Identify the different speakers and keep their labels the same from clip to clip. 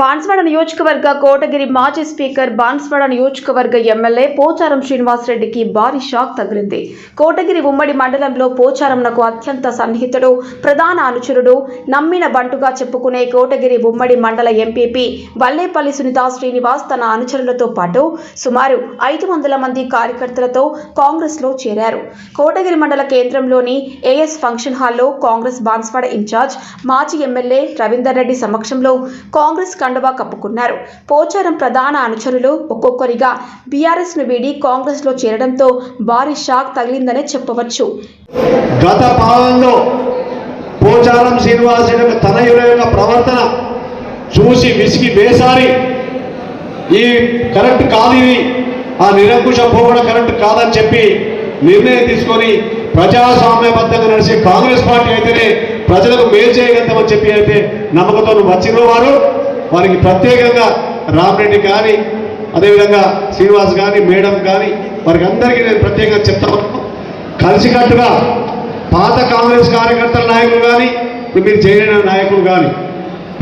Speaker 1: బాన్స్వాడ నియోజకవర్గ కోటగిరి మాజీ స్పీకర్ బాన్స్వాడ నియోజకవర్గ ఎమ్మెల్యే పోచారం శ్రీనివాసరెడ్డికి భారీ షాక్ తగిలింది. కోటగిరి ఉమ్మడి మండలంలో పోచారంనకు అత్యంత సన్నిహితుడు ప్రధాన అనుచరుడు నమ్మిన బంటుగా చెప్పుకునే కోటగిరి ఉమ్మడి మండల ఎంపీపీ వల్లేపల్లి సునీత శ్రీనివాస్ తన అనుచరులతో పాటు సుమారు ఐదు వందల మంది కార్యకర్తలతో కాంగ్రెస్లో చేరారు. కోటగిరి మండల కేంద్రంలోని ఏఎస్ ఫంక్షన్ హాల్లో కాంగ్రెస్ బాన్స్వాడ ఇన్ఛార్జ్ మాజీ ఎమ్మెల్యే రవీందర్ రెడ్డి సమక్షంలో కాంగ్రెస్ కండువా కప్పుకున్నారు. పోచారం ప్రధాన అనుచరులు ఒక్కొక్కరిగా. బీఆర్ఎస్ను వీడి కాంగ్రెస్లో చేరడంతో భారీ షాక్ తగిలిందనే చెప్పవచ్చు.
Speaker 2: గత పాలనలో పోచారం శ్రీనివాస్ యొక్క తనయుల యొక్క ప్రవర్తన చూసి విసిగి వేసారి ఈ కరెక్ట్ కాదు ఇది. ఆ నిరంకుశ పోవడ కరెక్ట్ కాదని చెప్పి నిర్ణయం తీసుకొని ప్రజాస్వామ్యబద్ధంగా నడిచే కాంగ్రెస్ పార్టీ అయితేనే ప్రజలకు మేలు చేయగలుగుతామని చెప్పి అయితే నమ్మకంతో వచ్చిన వారు. వారికి ప్రత్యేకంగా రామరెడ్డి కానీ అదేవిధంగా శ్రీనివాస్ కానీ మేడం కానీ వారికి అందరికీ నేను ప్రత్యేకంగా చెప్తా కలిసికట్టుగా పాత కాంగ్రెస్ కార్యకర్తల నాయకులు కానీ ఇప్పుడు మీరు చేరిన నాయకులు కానీ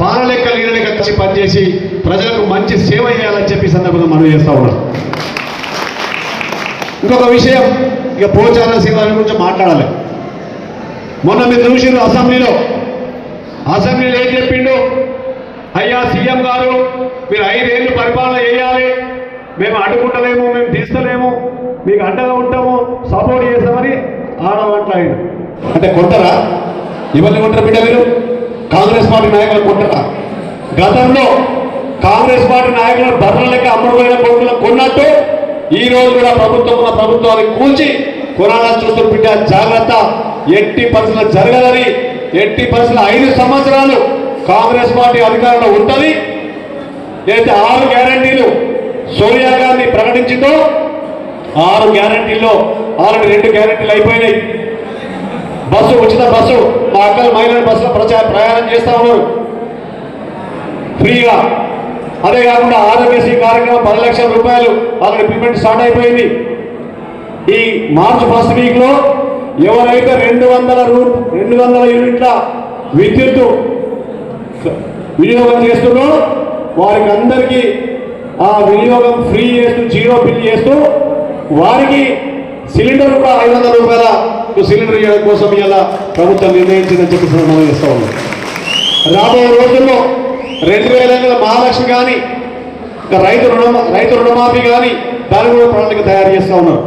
Speaker 2: పాలలెక్క లీడర్గా కలిసి పనిచేసి ప్రజలకు మంచి సేవ చేయాలని చెప్పి సందర్భంగా మనం చేస్తూ ఉన్నాం ఇంకొక విషయం ఇక పోచార శ్రీవారి గురించి మాట్లాడాలి. మొన్న మీరు చూసిరు అసెంబ్లీలో. అసెంబ్లీలో ఏం చెప్పిండు? అయ్యా సీఎం గారు మీరు ఐదేళ్ళు పరిపాలన చేయాలి. మేము అడ్డుకుంటలేము మేము తీస్తలేము మీకు అండగా ఉంటాము సపోర్ట్ చేస్తామని ఆడమంటారు అంటే కొట్టరా? ఇవన్నీ కొంటారు బిడ్డ మీరు? కాంగ్రెస్ పార్టీ నాయకులు కొట్టరా? గతంలో కాంగ్రెస్ పార్టీ నాయకులు బర్రెల లెక్క అమ్ముడుపోయిన కొడుకులు కొన్నట్టు ఈ రోజు కూడా ప్రభుత్వం ఉన్న ప్రభుత్వాన్ని కూల్చి కొనాలని చూస్తున్న బిడ్డ జాగ్రత్త. ఎట్టి పరిస్థితులు జరగదని ఎట్టి పరిస్థితులు ఐదు సంవత్సరాలు కాంగ్రెస్ పార్టీ అధికారంలో ఉంటుంది. లేదా ఆరు గ్యారంటీలు సోనియా గాంధీ ప్రకటించిందో ఆరు గ్యారంటీల్లో ఆల్రెడీ రెండు గ్యారంటీలు అయిపోయినాయి. బస్సు ఉచిత బస్సు మా అక్కలు మహిళల బస్సులో ప్రచార ప్రయాణం చేస్తా ఉన్నారు. ఫ్రీగా. అదే కాకుండా ఆరోగ్యశ్రీ కార్యక్రమం పది లక్షల రూపాయలు ఆల్రెడీ పేమెంట్ స్టార్ట్ అయిపోయింది. ఈ మార్చ్ ఫస్ట్ వీక్లో ఎవరైతే రెండు వందల రూ రెండు వందల యూనిట్ల విద్యుత్తు వినియోగం చేస్తున్నారో వారికి అందరికీ ఆ వినియోగం ఫ్రీ చేస్తూ జీరో బిల్ చేస్తూ వారికి సిలిండర్ కూడా ఐదు వందల రూపాయల సిలిండర్ ఇవ్వడం కోసం ఇలా ప్రభుత్వం నిర్ణయించిందని చెప్పి మనం చేస్తూ ఉన్నాం. రాబోయే రోజుల్లో రెండు వేల ఎనిమిది మహాలక్ష్మి కానీ ఇంకా రైతు రుణ రైతు రుణమాఫీ కానీ దాని కూడా ప్రణాళిక తయారు చేస్తూ ఉన్నారు.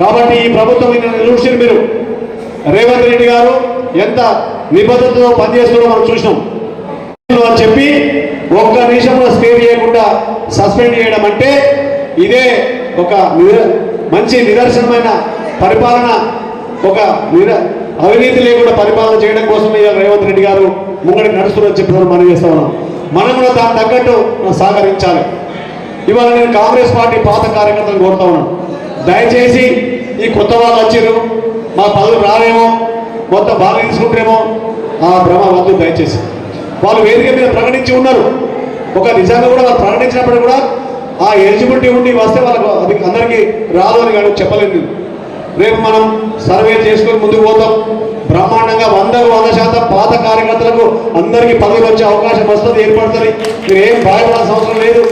Speaker 2: కాబట్టి ఈ ప్రభుత్వం నిరూషన్ మీరు. రేవంత్ రెడ్డి గారు ఎంత నిబద్ధతతో పనిచేస్తున్నారో మనం చూసినాం. ఒక్క నిమిషంలో స్టే చేయకుండా సస్పెండ్ చేయడం అంటే ఇదే ఒక మంచి నిదర్శనమైన పరిపాలన ఒక అవినీతి లేకుండా పరిపాలన చేయడం కోసం ఇవాళ రేవంత్ రెడ్డి గారు ముంగడికి నడుస్తున్నారని వచ్చి మనం చేస్తా ఉన్నాం. మనం కూడా దానికి తగ్గట్టు సహకరించాలి. ఇవాళ నేను కాంగ్రెస్ పార్టీ పాత కార్యకర్తలను కోరుతా ఉన్నాను. దయచేసి ఈ కొత్త వాళ్ళు వచ్చారు మా పదవి రాలేమో మొత్తం బాగా తీసుకుంటారేమో ఆ భ్రమ వద్దు దయచేసి. వాళ్ళు వేదిక మీద ప్రకటించి ఉన్నారు. ఒక నిజంగా కూడా వాళ్ళు ప్రకటించినప్పుడు కూడా ఆ ఎలిజిబిలిటీ ఉండి వస్తే వాళ్ళకు అది అందరికీ రాదు అని కానీ చెప్పలేదు. రేపు మనం సర్వే చేసుకొని ముందుకు పోతాం. బ్రహ్మాండంగా వందకు వంద శాతం పాత కార్యకర్తలకు అందరికీ పదవి వచ్చే అవకాశం వస్తుంది ఏర్పడుతుంది. మీరు ఏం భయపడాల్సిన అవసరం లేదు.